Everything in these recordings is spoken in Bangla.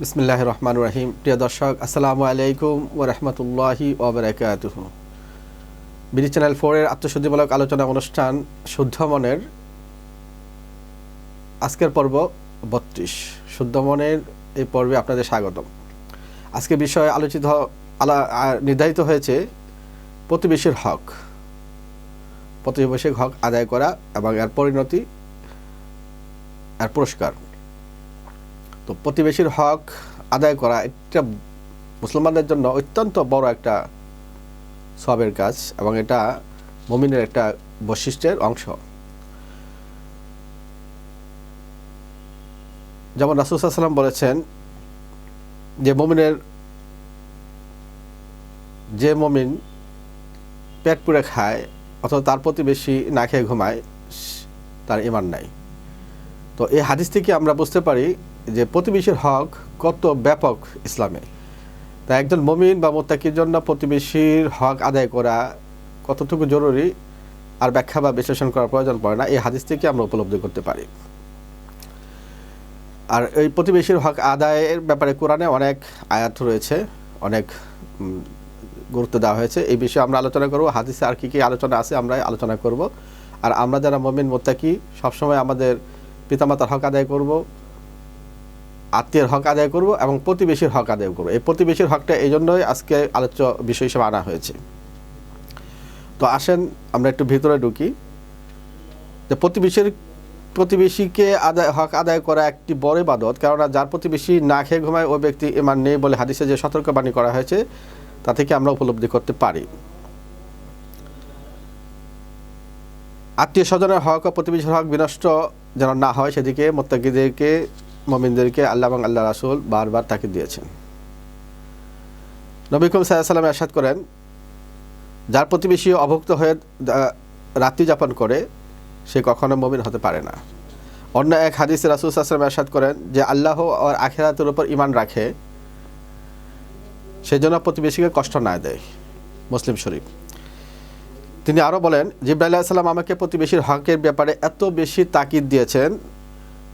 বিসমিল্লাহ রহমান রাহিম। প্রিয় দর্শক, আসসালামু আলাইকুম ও রহমতুল্লাহি ওবরাকাতুহ বিডি চ্যানেল ফোরের আত্মশুদ্ধিমূলক আলোচনা অনুষ্ঠান শুদ্ধ মনের আজকের পর্ব বত্রিশ। শুদ্ধ মনের এই পর্বে আপনাদের স্বাগতম। আজকে বিষয়ে আলোচিত, আলা নির্ধারিত হয়েছে প্রতিবেশীর হক। প্রতিবেশীর হক আদায় করা এবং এর পরিণতি, এর পুরস্কার। তো প্রতিবেশীর হক আদায় করা এটা মুসলমানদের জন্য অত্যন্ত বড় একটা সবের কাজ এবং এটা মমিনের একটা বৈশিষ্ট্যের অংশ। যেমন রাসুসাল্লাম বলেছেন যে মমিনের যে মমিন পেট পুড়ে খায় অথবা তার প্রতিবেশী না খেয়ে ঘুমায়, তার ইমান নাই। তো এই হাদিস থেকে আমরা বুঝতে পারি যে প্রতিবেশীর হক কত ব্যাপক ইসলামে। তা একজন মমিন বা মোত্তাকির জন্য প্রতিবেশীর হক আদায় করা কতটুকু জরুরি আর ব্যাখ্যা বা বিশ্লেষণ করার প্রয়োজন পড়ে না, এই হাদিস থেকে আমরা উপলব্ধি করতে পারি। আর এই প্রতিবেশীর হক আদায়ের ব্যাপারে কোরআনে অনেক আয়াত রয়েছে, অনেক গুরুত্ব দেওয়া হয়েছে। এই বিষয়ে আমরা আলোচনা করব, হাদিসে আর কী কী আলোচনা আছে আমরা আলোচনা করব। আর আমরা যারা মমিন, মোত্তাকি, সবসময় আমাদের পিতামাতার হক আদায় করব আত্মীয়ের হক আদায় করব এবং প্রতিবেশীর হক আদায় করব। এই প্রতিবেশীর হকটা এই জন্যই আজকে আলোচ্য বিষয় হিসেবে আনা হয়েছে। তো আসেন, আমরা একটু ভিতরে ঢুকি। যে প্রতিবেশীর, প্রতিবেশীকে আদায়, হক আদায় করা একটি বড় ইবাদত, কেননা যার প্রতিবেশী না খেয়ে ঘুমায় ওই ব্যক্তি ইমান নেই বলে হাদিসে যে সতর্কবাণী করা হয়েছে, তা থেকে আমরা উপলব্ধি করতে পারি। আত্মীয় স্বজনের হক ও প্রতিবেশীর হক বিনষ্ট যেন না হয়, সেদিকে মোত্তাকিদেরকে মমিনদেরকে আল্লাহ এবং আল্লাহ রাসুল বারবার তাকে দিয়েছেন। নবীকুম সাল্লাম এরশাদ করেন, যার প্রতিবেশী অভুক্ত হয়ে রাত্রি যাপন করে, সে কখনো মমিন হতে পারে না। অন্য এক হাদিসে রাসুল সাল্লাম এরশাদ করেন যে, আল্লাহ আর আখেরাতের উপর ইমান রাখে সেজন্য প্রতিবেশীকে কষ্ট না দেয়। মুসলিম শরীফ। তিনি আরও বলেন, জিব্রাইল সাল্লাম আমাকে প্রতিবেশীর হকের ব্যাপারে এত বেশি তাকিদ দিয়েছেন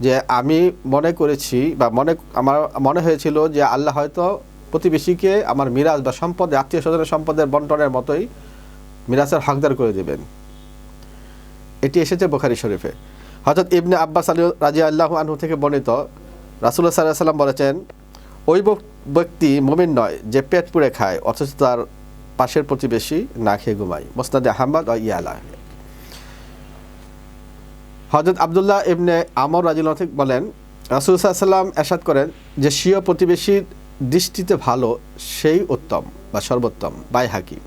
যে আমি মনে করেছি বা মনে, আমার মনে হয়েছিল যে আল্লাহ হয়তো প্রতিবেশীকে আমার মিরাজ বা সম্পদ, আত্মীয় স্বজনের সম্পদের বন্টনের মতোই মিরাজের হকদার করে দেবেন। এটি এসেছে বোখারি শরীফে। হজরত ইবনে আব্বাস আলী রাজি আল্লাহ আনহু থেকে বর্ণিত রাসুল্লাহ সাল্লাহ সাল্লাম বলেছেন, ওই ব্যক্তি মমিন নয় যে পেট পুড়ে খায়, অথচ তার পাশের প্রতিবেশী না খেয়ে ঘুমায়। মোস্তাদে আহমদ ও ইয়ালা। হজরত আবদুল্লাহ ইবনে আমর রাজিল বলেন, রাসুল সাল্লাম এরশাদ করেন যে স্বীয় প্রতিবেশীর দৃষ্টিতে ভালো, সেই উত্তম বা সর্বোত্তম, বাই হাকিম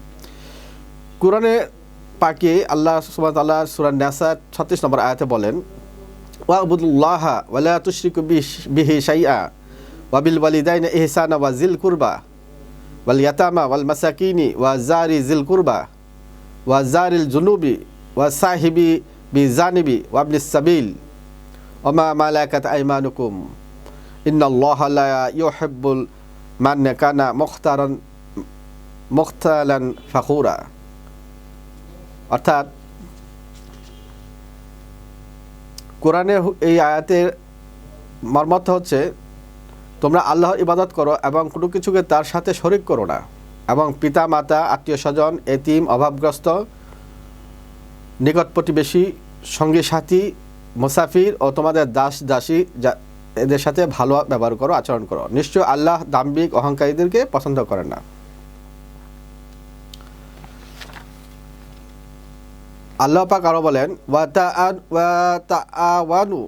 কোরআনে পাকে আল্লাহ সুবাহ সুরান নাসা ছত্রিশ নম্বর আয়াতে বলেন, ওয়াবুদুল্লাহ ওয়ালা তুশরিকু বিহ- শাইআ ওয়াবিল ওয়ালিদাইন ইহসানা ওয়া জিল কুরবা ওয়াল ইয়াতামা ওয়াল মাসাকিনি ওয়া জারি জিল কুরবা ওয়া জারিল জুনুবি ওয়া সাহিবি বি জানিবি ওয়াবনিস সাবিল ওমা মালাকাত আইমানুকুম ইন্নাল্লাহ লা ইউহিব্বুল মান কানা মুখতারান মুখতালান ফাখুরা অর্থাৎ, কোরআনে এই আয়াতের মর্মর্থ হচ্ছে, তোমরা আল্লাহর ইবাদত করো এবং কোনো কিছুকে তার সাথে শরিক করো না। এবং পিতা, মাতা আত্মীয় স্বজন এতিম, অভাবগ্রস্ত নিকট প্রতিবেশী সঙ্গী, সাথী, মুসাফির ও তোমাদের দাস, দাসী এদের সাথে ভালো ব্যবহার করো, আচরণ করো। নিশ্চয় আল্লাহ দাম্ভিক অহংকারীদেরকে পছন্দ করেন না। আল্লাহ পাক আরও বলেন, ওয়া তাআন, ওয়া তাআওয়ানু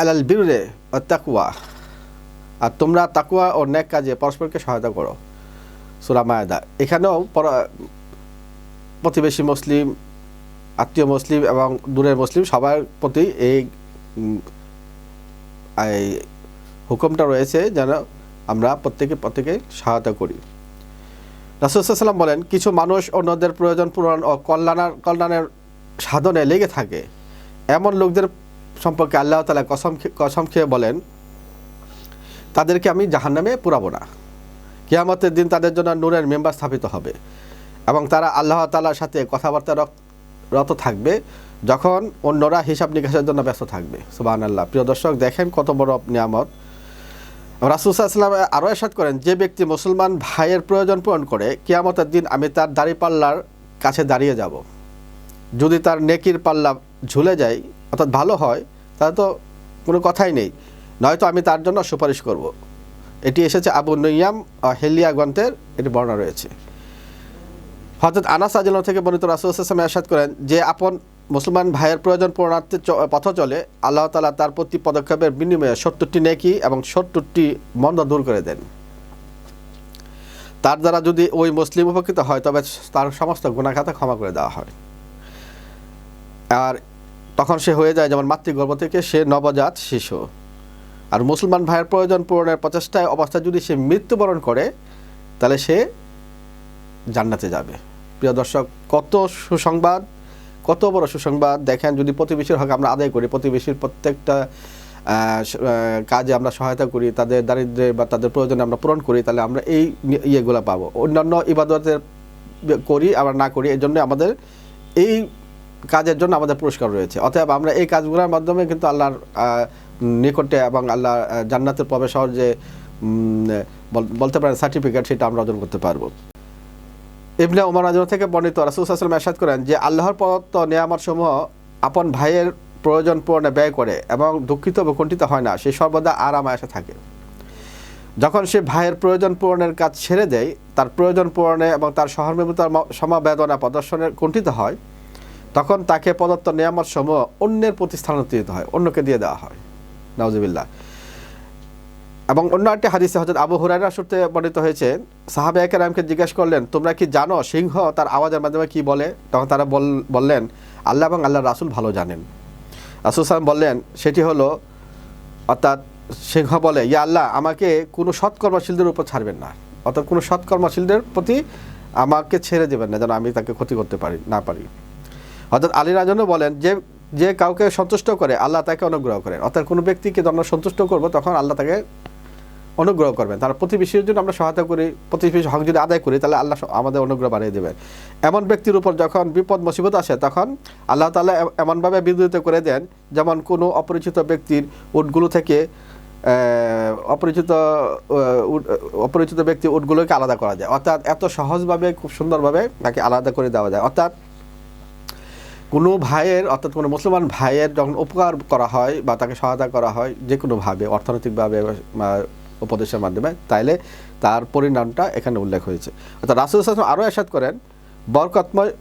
আলাল বিররে ওয়া তাকওয়া আর তোমরা তাকুয়া ও নেক কাজে পরস্পরকে সহায়তা করো। সূরা মায়দা। এখানেও প্রতিবেশী মুসলিম আত্মীয় মুসলিম এবং দূরের মুসলিম সবার প্রতি এই হুকুমটা রয়েছে যেন আমরা প্রত্যেকে প্রত্যেকে সহায়তা করি। রাসুসাল্লাম বলেন, কিছু মানুষ অন্যদের প্রয়োজন পূরণ ও কল্যাণার, কল্যাণের সাধনে লেগে থাকে। এমন লোকদের সম্পর্কে আল্লাহ তালা কসম কসম খেয়ে বলেন, তাদেরকে আমি জাহান্নামে পুরাবো না। কেয়ামতের দিন তাদের জন্য নূরের মেম্বার স্থাপিত হবে এবং তারা আল্লাহ তালার সাথে কথাবার্তা রত থাকবে, যখন অন্যরা হিসাব নিকাশের জন্য ব্যস্ত থাকবে। সুবাহ আল্লাহ প্রিয় দর্শক, দেখেন কত বড় নিয়ামত। রাসুসাল্লাম আরও এসাদ করেন, যে ব্যক্তি মুসলমান ভাইয়ের প্রয়োজন পূরণ করে, কিয়ামতের দিন আমি তার দাড়ি পাল্লার কাছে দাঁড়িয়ে যাব। যদি তার নেকির পাল্লা ঝুলে যায়, অর্থাৎ ভালো হয়, তাহলে তো কোনো কথাই নেই। নয়তো আমি তার জন্য সুপারিশ করব। এটি এসেছে আবু নৈয়াম হেলিয়া গ্রন্থের এটি বর্ণনা রয়েছে। হজরত আনাস আজল থেকে বর্ণিত রাসুলাম এরশাদ করেন যে আপন মুসলমান ভাইয়ের প্রয়োজন পূরণার্থে পথ চলে, আল্লাহ তালা তার প্রতি পদক্ষেপের বিনিময়ে সত্তরটি নেকি এবং সত্তরটি মন্দ দূর করে দেন। তার দ্বারা যদি ওই মুসলিম উপকৃত হয়, তবে তার সমস্ত গুণাখাতা ক্ষমা করে দেওয়া হয়। আর তখন সে হয়ে যায় যেমন মাতৃগর্ভ থেকে সে নবজাত শিশু। আর মুসলমান ভাইয়ের প্রয়োজন পূরণের প্রচেষ্টায় অবস্থায় যদি সে মৃত্যুবরণ করে, তাহলে সে জান্নাতে যাবে। প্রিয় দর্শক, কত সুসংবাদ, কত বড় সুসংবাদ। দেখেন, যদি প্রতিবেশীর হক আমরা আদায় করি, প্রতিবেশীর প্রত্যেকটা কাজে আমরা সহায়তা করি, তাদের দারিদ্র্যের বা তাদের প্রয়োজনে আমরা পূরণ করি, তাহলে আমরা এই ইয়েগুলো পাবো। অন্যান্য ইবাদতের করি, আবার না করি এই জন্য আমাদের এই কাজের জন্য আমাদের পুরস্কার রয়েছে। অতএব আমরা এই কাজগুলোর মাধ্যমে কিন্তু আল্লাহর নিকটে এবং আল্লাহ জান্নাতের প্রবেশ হওয়ার যে বল- বলতে পারেন সার্টিফিকেট সেটা আমরা অর্জন করতে পারব। ইবনে ওমর রাজন থেকে বর্ণিত রাসুল সাল্লাম এরশাদ করেন যে আল্লাহর প্রদত্ত নিয়ামত সমূহ আপন ভাইয়ের প্রয়োজন পূরণে ব্যয় করে এবং দুঃখিত বা কুণ্ঠিত হয় না, সে সর্বদা আরাম আয়সে থাকে। যখন সে ভাইয়ের প্রয়োজন পূরণের কাজ ছেড়ে দেয়, তার প্রয়োজন পূরণে এবং তার সহর্মিতার সমাবেদনা প্রদর্শনের কুণ্ঠিত হয়, তখন তাকে প্রদত্ত নিয়ামত সমূহ অন্যের প্রতি স্থানান্তরিত হয়, অন্যকে দিয়ে দেওয়া হয়। নওয়াজবিল্লাহ এবং অন্য একটি হাদিসে হজরত আবু হুরাইরা সূত্রে বর্ণিত হয়েছে সাহাবে একরামকে জিজ্ঞেস করলেন, তোমরা কি জানো সিংহ তার আওয়াজের মাধ্যমে কি বলে? তখন তারা বল- বললেন, আল্লাহ এবং আল্লাহ রাসুল ভালো জানেন। রাসুল সালাম বললেন, সেটি হলো, অর্থাৎ সিংহ বলে, ইয়া আল্লাহ, আমাকে কোনো সৎকর্মশীলদের উপর ছাড়বেন না। অর্থাৎ কোনো সৎকর্মশীলদের প্রতি আমাকে ছেড়ে দেবেন না, যেন আমি তাকে ক্ষতি করতে পারি, না পারি। অর্থাৎ আলী রাজনও বলেন, যে যে কাউকে সন্তুষ্ট করে, আল্লাহ তাকে অনুগ্রহ করেন অর্থাৎ কোনো ব্যক্তিকে যখন সন্তুষ্ট করব, তখন আল্লাহ তাকে অনুগ্রহ করবেন। তার প্রতিবেশীর জন্য আমরা সহায়তা করি, প্রতিবেশী হক যদি আদায় করি, তাহলে আল্লাহ আমাদের অনুগ্রহ বাড়িয়ে দেবেন এমন ব্যক্তির উপর যখন বিপদ, মুসিবত আসে, তখন আল্লাহ তালা এমনভাবে বিদ্যুত করে দেন, যেমন কোনো অপরিচিত ব্যক্তির উটগুলো থেকে অপরিচিত অপরিচিত ব্যক্তি উটগুলোকে আলাদা করা যায়। অর্থাৎ এত সহজভাবে, খুব সুন্দরভাবে তাকে আলাদা করে দেওয়া যায়। অর্থাৎ কোনো ভাইয়ের, অর্থাৎ কোনো মুসলমান ভাইয়ের যখন উপকার করা হয় বা তাকে সহায়তা করা হয় যে কোনোভাবে অর্থনৈতিকভাবে উপদেশের মাধ্যমে, তাইলে তার পরিণামটা এখানে উল্লেখ হয়েছে। অর্থাৎ রাসুল হাসান আরও এসাদ করেন, বরকতময়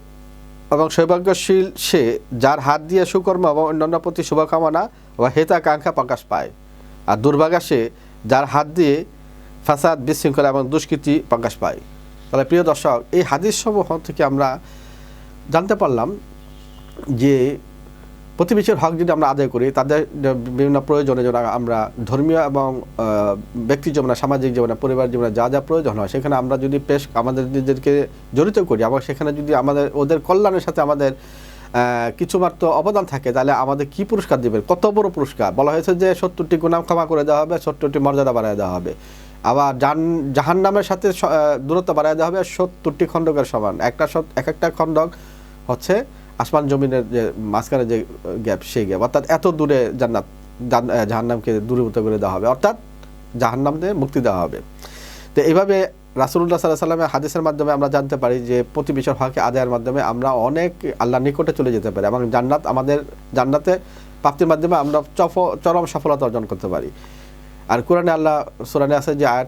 এবং সৌভাগ্যশীল সে যার হাত দিয়ে সুকর্ম এবং অন্যান্য প্রতি শুভকামনা বা হেতাকাঙ্ক্ষা প্রকাশ পায়। আর দুর্ভাগা সে যার হাত দিয়ে ফাসাদ, বিশৃঙ্খলা এবং দুষ্কৃতি প্রকাশ পায়। তাহলে প্রিয় দর্শক, এই হাদিস সমূহ থেকে আমরা জানতে পারলাম যে প্রতিবেশীর হক যদি আমরা আদায় করি তাদের বিভিন্ন প্রয়োজনে যেন আমরা ধর্মীয় এবং ব্যক্তি জীবনে সামাজিক জীবনে পরিবার জীবনে যা যা প্রয়োজন হয় সেখানে আমরা যদি পেশ আমাদের নিজেদেরকে জড়িত করি এবং সেখানে যদি আমাদের ওদের কল্যাণের সাথে আমাদের আহ, কিছুমাত্র অবদান থাকে তাহলে আমাদের কি পুরস্কার দিবেন? কত বড় পুরস্কার? বলা হয়েছে যে সত্তরটি গুণাম ক্ষমা করে দেওয়া হবে সত্তরটি মর্যাদা বাড়ায় দেওয়া হবে। আবার জান জাহান নামের সাথে দূরত্ব বাড়ায় দেওয়া হবে সত্তরটি খণ্ডকের সমান। একটা এক একটা খণ্ডক হচ্ছে আসমান জমিনের যে মাঝখানে যে গ্যাপ সেই গ্যাপ। অর্থাৎ এত দূরে জান্নাত জাহান্নামকে দূরীভূত করে দেওয়া হবে। অর্থাৎ জাহান্নাম মুক্তি দেওয়া হবে। তো এইভাবে রাসুল্লাহ সাল্লাহ সাল্লামের হাদিসের মাধ্যমে আমরা জানতে পারি যে প্রতিবেশীর হকে আদায়ের মাধ্যমে আমরা অনেক আল্লাহ নিকটে চলে যেতে পারি এবং জান্নাত আমাদের জান্নাতে প্রাপ্তির মাধ্যমে আমরা চফ চরম সফলতা অর্জন করতে পারি। আর কোরআনে আল্লাহ কোরআনে আছে যে আহ,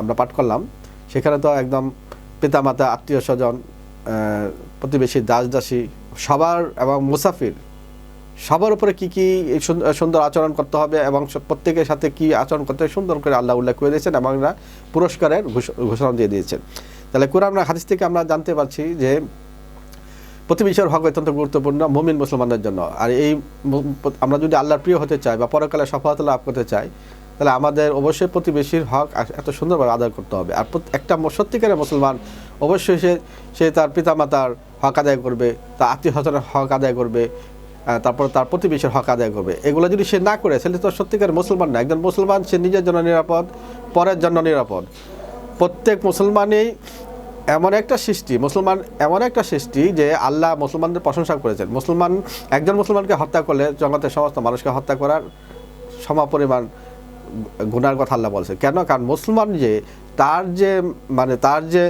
আমরা পাঠ করলাম। সেখানে তো একদম পিতামাতা আত্মীয় স্বজন প্রতিবেশী দাস দাসী সবার এবং মুসাফির, সবার উপরে কি কি সুন- সুন্দর আচরণ করতে হবে এবং প্রত্যেকের সাথে কি আচরণ করতে হবে সুন্দর করে আল্লাহ উল্লেখ করে দিয়েছেন এবং পুরস্কারের ঘোষণা দিয়ে দিয়েছেন। তাহলে কোরআন হাদিস থেকে আমরা জানতে পারছি যে প্রতিবেশীর হক অত্যন্ত গুরুত্বপূর্ণ মুমিন মুসলমানদের জন্য। আর এই আমরা যদি আল্লাহর প্রিয় হতে চাই বা পরকালে সফলতা লাভ করতে চাই, তাহলে আমাদের অবশ্যই প্রতিবেশীর হক এত সুন্দরভাবে আদায় করতে হবে। আর একটা সত্যিকারের মুসলমান অবশ্যই সে সে তার পিতামাতার হক আদায় করবে, তার আত্মীয় হক আদায় করবে তারপর তার প্রতিবেশীর হক আদায় করবে। এগুলো যদি সে না করে, তাহলে তো সত্যিকার মুসলমান না। একজন মুসলমান, সে নিজের জন্য নিরাপদ, পরের জন্য নিরাপদ। প্রত্যেক মুসলমানই এমন একটা সৃষ্টি, মুসলমান এমন একটা সৃষ্টি যে আল্লাহ মুসলমানদের প্রশংসা করেছেন। মুসলমান, একজন মুসলমানকে হত্যা করলে জগতের সমস্ত মানুষকে হত্যা করার সমপরিমাণ গুনার কথা আল্লাহ বলছে। কেন? কারণ মুসলমান যে, তার যে মানে তার যে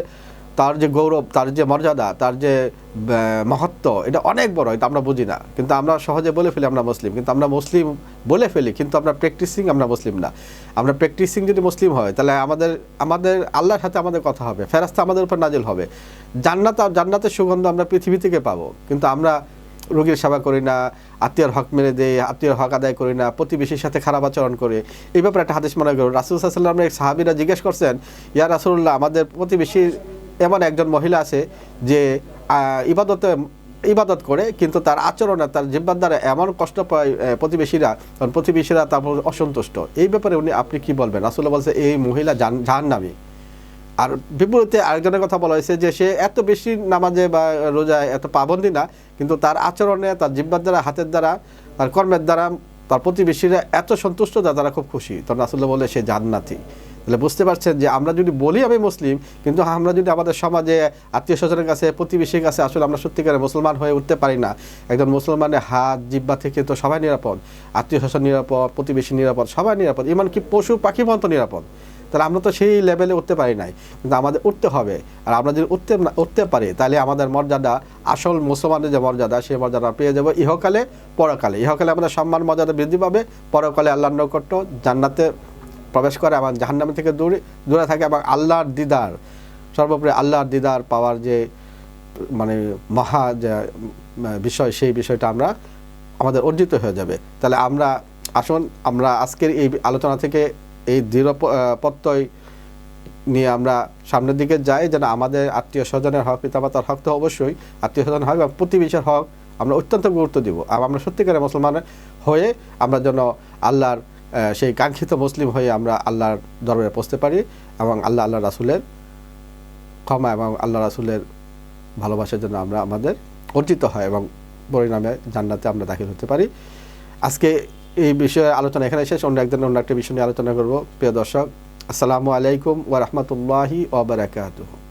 তার যে গৌরব, তার যে মর্যাদা, তার যে মহত্ব, এটা অনেক বড়, এটা আমরা বুঝি না। কিন্তু আমরা সহজে বলে ফেলি আমরা মুসলিম। কিন্তু আমরা মুসলিম বলে ফেলি, কিন্তু আমরা প্র্যাকটিসিং আমরা মুসলিম না। আমরা প্র্যাকটিসিং যদি মুসলিম হয়, তাহলে আমাদের আমাদের, আল্লাহর সাথে আমাদের কথা হবে, ফেরাস্তা আমাদের উপর নাজিল হবে। জান্নাত আর জান্নাতের সুগন্ধ আমরা পৃথিবী থেকে পাবো, কিন্তু আমরা রোগীর সেবা করি না, আত্মীয়র হক মেরে দেয় আত্মীয়র হক আদায় করি না, প্রতিবেশীর সাথে খারাপ আচরণ করে। এই ব্যাপারে একটা হাদিস মনে করো রাসুল সাল্লাম এক সাহাবিরা জিজ্ঞেস করছেন, ইয়া রাসুল্লাহ আমাদের প্রতিবেশীর এমন একজন মহিলা আছে যে ইবাদতে, ইবাদত করে, কিন্তু তার আচরণে, তার জিব্বার দ্বারা এমন কষ্ট পায় প্রতিবেশীরা, কারণ প্রতিবেশীরা তারপর অসন্তুষ্ট। এই ব্যাপারে উনি, আপনি কি বলবেন? রাসুল্লাহ বলছে, এই মহিলা জাহান্নামী। আর বিপরীতে আরেকজনের কথা বলা হয়েছে যে, সে এত বেশি নামাজে বা রোজায় এত পাবন্দি না, কিন্তু তার আচরণে, তার জিব্বার দ্বারা, হাতের দ্বারা, তার কর্মের দ্বারা, তার প্রতিবেশীরা এত সন্তুষ্ট যা, তারা খুব খুশি। তখন রাসুল্লাহ বলে সে জান্নাতি। তাহলে বুঝতে পারছেন যে আমরা যদি বলি আমি মুসলিম, কিন্তু আমরা যদি আমাদের সমাজে আত্মীয় স্বজনের কাছে, প্রতিবেশীর কাছে আসলে আমরা সত্যিকারে মুসলমান হয়ে উঠতে পারি না। একজন মুসলমানের হাত জিব্বা থেকে তো সবাই নিরাপদ। আত্মীয় স্বজন নিরাপদ, প্রতিবেশী নিরাপদ, সবাই নিরাপদ। এমনকি পশু, পাখি পর্যন্ত নিরাপদ? তাহলে আমরা তো সেই লেভেলে উঠতে পারি নাই। কিন্তু আমাদের উঠতে হবে। আর আমরা যদি উঠতে উঠতে পারি, তাহলে আমাদের মর্যাদা, আসল মুসলমানের যে মর্যাদা, সেই মর্যাদা পেয়ে যাব ইহকালে, পরকালে। ইহকালে আমাদের সম্মান, মর্যাদা বৃদ্ধি পাবে। পরকালে আল্লাহ নৈকট্য, জান্নাতে প্রবেশ করে, এবং জাহান্নাম থেকে দূরে দূরে থাকে, এবং আল্লাহর দিদার, সর্বোপরি আল্লাহর দিদার পাওয়ার যে মানে মহা যে বিষয়, সেই বিষয়টা আমরা, আমাদের অর্জিত হয়ে যাবে। তাহলে আমরা আসুন, আমরা আজকের এই আলোচনা থেকে এই দৃঢ় প্রত্যয় নিয়ে আমরা সামনের দিকে যাই, যেন আমাদের আত্মীয় স্বজনের হক, পিতামাতার হক তো অবশ্যই, আত্মীয় স্বজন হক এবং প্রতিবেশীর হক, আমরা অত্যন্ত গুরুত্ব দিব। আর আমরা সত্যিকারের মুসলমান হয়ে আমরা যেন আল্লাহর সেই কাঙ্ক্ষিত মুসলিম হয়ে আমরা আল্লাহর দরবারে পৌঁছতে পারি এবং আল্লাহ আল্লাহ রাসুলের ক্ষমা এবং আল্লাহ রাসুলের ভালোবাসার জন্য আমরা আমাদের অর্জিত হয় এবং পরিণামে জান্নাতে আমরা দাখিল হতে পারি। আজকে এই বিষয়ে আলোচনা এখানে শেষ, অন্য একদিন অন্য একটা বিষয় নিয়ে আলোচনা করব। প্রিয় দর্শক, আসসালামু আলাইকুম ওয়া রাহমাতুল্লাহি ওয়া বারাকাতুহু।